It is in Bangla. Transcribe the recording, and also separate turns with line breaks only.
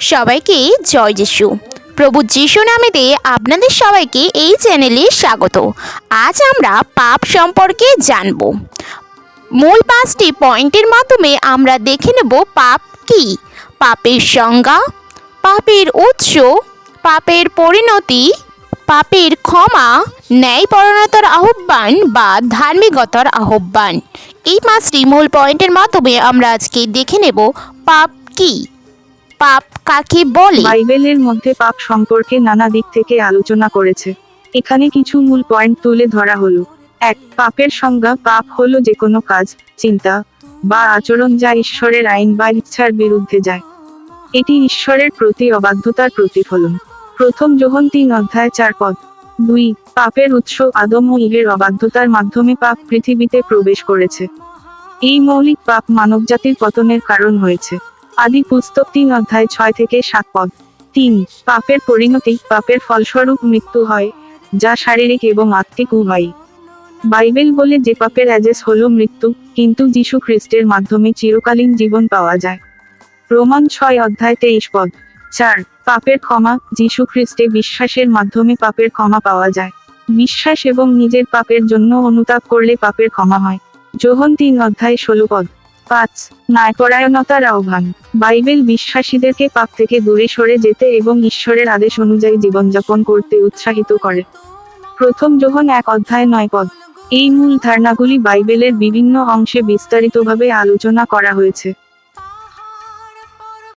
সবাইকে জয় যিশু। প্রভু যিশু নামেতে আপনাদের সবাইকে এই চ্যানেলে স্বাগত। আজ আমরা পাপ সম্পর্কে জানব। মূল পাঁচটি পয়েন্টের মাধ্যমে আমরা দেখে নেব পাপ কি? পাপের সংজ্ঞা, পাপের উৎস, পাপের পরিণতি, পাপের ক্ষমা ন্যায়পরণতার আহ্বান বা ধার্মিকতার আহ্বান। এই পাঁচটি মূল পয়েন্টের মাধ্যমে আমরা আজকে দেখে নেব পাপ কি। পাপ কাকে বলে?
বাইবেলের মধ্যে পাপ সম্পর্কে নানা দিক থেকে আলোচনা করেছে। এখানে কিছু মূল পয়েন্ট তুলে ধরা হলো। এক, পাপের সংজ্ঞা পাপ হলো যে কোনো কাজ, চিন্তা বা আচরণ যা ঈশ্বরের আইন বা ইচ্ছার বিরুদ্ধে যায়। এটি ঈশ্বরের প্রতি অবাধ্যতার প্রতিফলন। প্রথম যোহন তিন অধ্যায় চার পদ। দুই, পাপের উৎস আদম ও ইভের অবাধ্যতার মাধ্যমে পাপ পৃথিবীতে প্রবেশ করেছে। এই মৌলিক পাপ মানবজাতির পতনের কারণ হয়েছে। আদি পুস্তক তিন অধ্যায় ছয় থেকে সাত পদ। তিন, পাপের পরিণতি, পাপের ফলস্বরূপ মৃত্যু হয়, যা শারীরিক এবং আত্মিক উভয়ই। বাইবেল বলে যে পাপের অ্যাজেস হলো মৃত্যু, কিন্তু যীশু খ্রিস্টের মাধ্যমে চিরকালীন জীবন পাওয়া যায়। রোমান ছয় অধ্যায় তেইশ পদ। চার, পাপের ক্ষমা, যীশু খ্রিস্টে বিশ্বাসের মাধ্যমে পাপের ক্ষমা পাওয়া যায়। বিশ্বাস এবং নিজের পাপের জন্য অনুতাপ করলে পাপের ক্ষমা হয়। যোহন তিন অধ্যায় ষোলো পদ। পাঁচ ন্যায়পরায়ণতার আহ্বান বাইবেল বিশ্বাসীদেরকে পাপ থেকে দূরে সরে যেতে এবং ঈশ্বরের আদেশ অনুযায়ী জীবনযাপন করতে উৎসাহিত করে। প্রথম যোহন এক অধ্যায় নয় পদ। এই মূল ধারণাগুলি বাইবেলের বিভিন্ন অংশে বিস্তারিতভাবে আলোচনা করা হয়েছে।